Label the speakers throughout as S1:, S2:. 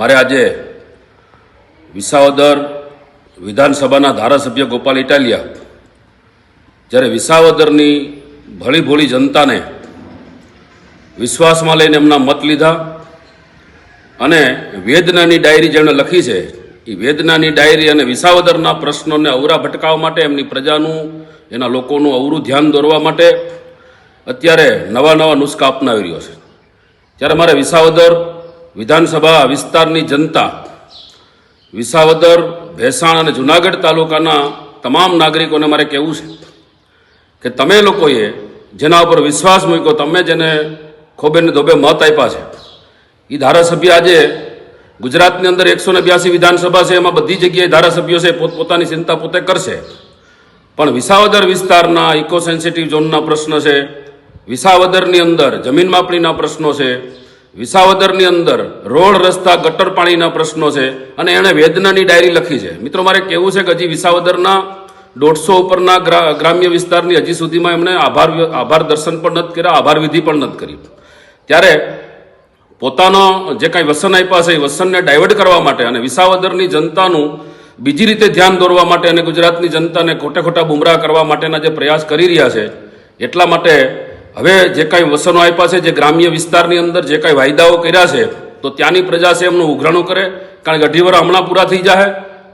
S1: મારે આજે વિસાવદર વિધાનસભાના ધારાસભ્ય ગોપાલ ઇટાલિયા જ્યારે વિસાવદરની ભળી ભોળી જનતાને વિશ્વાસમાં લઈને એમના મત લીધા અને વેદનાની ડાયરી જેમણે લખી છે, એ વેદનાની ડાયરી અને વિસાવદરના પ્રશ્નોને અવરા ભટકાવવા માટે એમની પ્રજાનું, એના લોકોનું અવરું ધ્યાન દોરવા માટે અત્યારે નવા નવા નુસ્ખા અપનાવી રહ્યો છે. ત્યારે મારે વિસાવદર વિધાનસભા વિસ્તારની જનતા, વિસાવદર, ભેસાણ અને જુનાગઢ તાલુકાના તમામ નાગરિકોને મારે કહેવું છે કે તમે લોકોએ જેના ઉપર વિશ્વાસ મૂક્યો, તમે જેને ખોબેને ધોબે મત આપ્યા છે એ ધારાસભ્ય આજે ગુજરાતની અંદર એકસો ને બ્યાસી વિધાનસભા છે, એમાં બધી જગ્યાએ ધારાસભ્યો છે, પોતપોતાની ચિંતા પોતે કરશે. પણ વિસાવદર વિસ્તારના ઇકો સેન્સિટિવ ઝોનના પ્રશ્ન છે, વિસાવદરની અંદર જમીન માપણીના પ્રશ્નો છે વિસાવદરની અંદર રોડ, રસ્તા, ગટર પાણીના પ્રશ્નો છે અને એણે વેદનાની ડાયરી લખી છે. મિત્રો, મારે કહેવું છે કે હજી વિસાવદરના દોઢસો ઉપરના ગ્રા- ગ્રામ્ય વિસ્તારની હજી સુધીમાં એમણે આભાર આભાર દર્શન પણ નથી કર્યા, આભાર વિધિ પણ નથી કરી. ત્યારે પોતાનો જે કાંઈ વસન આપ્યા છે એ વસનને ડાયવર્ટ કરવા માટે અને વિસાવદરની જનતાનું બીજી રીતે ધ્યાન દોરવા માટે અને ગુજરાતની જનતાને ખોટે ખોટા બુમરાહ કરવા માટેના જે પ્રયાસ કરી રહ્યા છે, એટલા માટે હવે જે કાંઈ વસનો આપ્યા છે, જે ગ્રામ્ય વિસ્તારની અંદર જે કાંઈ વાયદાઓ કર્યા છે, તો ત્યાંની પ્રજા છે એમનું ઉઘરાણું કરે, કારણ કે અઢી વર્ષ હમણાં પૂરા થઈ જાય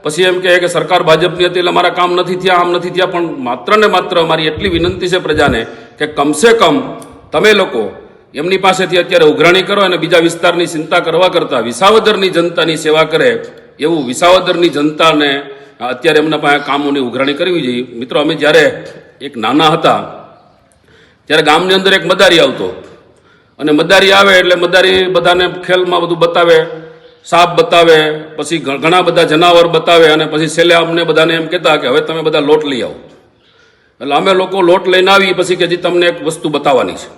S1: પછી એમ કહે કે સરકાર ભાજપની હતી એટલે મારા કામ નથી થયા, આમ નથી થયા, પણ માત્ર ને માત્ર મારી એટલી વિનંતી છે પ્રજાને કે કમસે કમ તમે લોકો એમની પાસેથી અત્યારે ઉઘરાણી કરો અને બીજા વિસ્તારની ચિંતા કરવા કરતાં વિસાવદરની જનતાની સેવા કરે એવું વિસાવદરની જનતાને અત્યારે એમના પાસે કામોની ઉઘરાણી કરવી જોઈએ. મિત્રો, અમે જ્યારે એક નાના હતા ત્યારે ગામની અંદર એક મદારી આવતો. અને મદારી આવે એટલે મદારી બધાને ખેલમાં બધું બતાવે, સાપ બતાવે, પછી ઘણા બધા જનાવર બતાવે અને પછી છેલ્લે અમને બધાને એમ કહેતા કે હવે તમે બધા લોટ લઈ આવો. એટલે અમે લોકો લોટ લઈને આવી, પછી કે હજી તમને એક વસ્તુ બતાવવાની છે.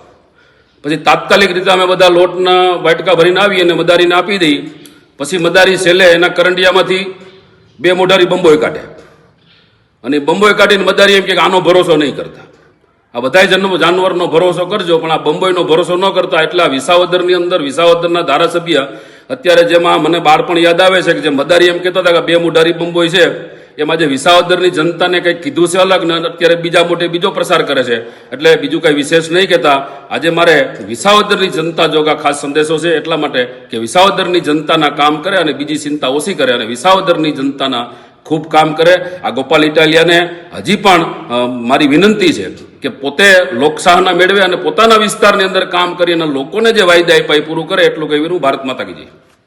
S1: પછી તાત્કાલિક રીતે અમે બધા લોટના વાટકા ભરીને આવી અને મદારીને આપી દઈ. પછી મદારી છેલ્લે એના કરંડિયામાંથી બે મોઢારી બંબોય કાઢે. અને બંબોય કાઢીને મદારી એમ કે આનો ભરોસો નહીં કરતા. આ બધા જન્મ જાનવરનો ભરોસો કરજો, પણ આ બંબોઈનો ભરોસો ન કરતા એટલા વિસાવદરની અંદર વિસાવદરના ધારાસભ્ય અત્યારે જેમાં મને બાળપણ યાદ આવે છે કે જે મદારી એમ કહેતા હતા કે બે મુઢારી બંબોઈ છે, એમાં જે વિસાવદરની જનતાને કંઈક કીધું છે અલગ ને અત્યારે બીજા મોટે બીજો પ્રસાર કરે છે. એટલે બીજું કંઈ વિશેષ નહીં કહેતા. આજે મારે વિસાવદરની જનતા જોગા ખાસ સંદેશો છે એટલા માટે કે વિસાવદરની જનતાના કામ કરે અને બીજી ચિંતા ઓછી કરે અને વિસાવદરની જનતાના ખૂબ કામ કરે. આ ગોપાલ ઇટાલિયાને હજી પણ મારી વિનંતી છે. કે પોતે લોકશાહના મેળવે અને પોતાના વિસ્તારની અંદર કામ કરી અને લોકોને જે વાયદા આપ્યા એ પૂરું કરે એટલું કહેવું ભારત માતા કી જય.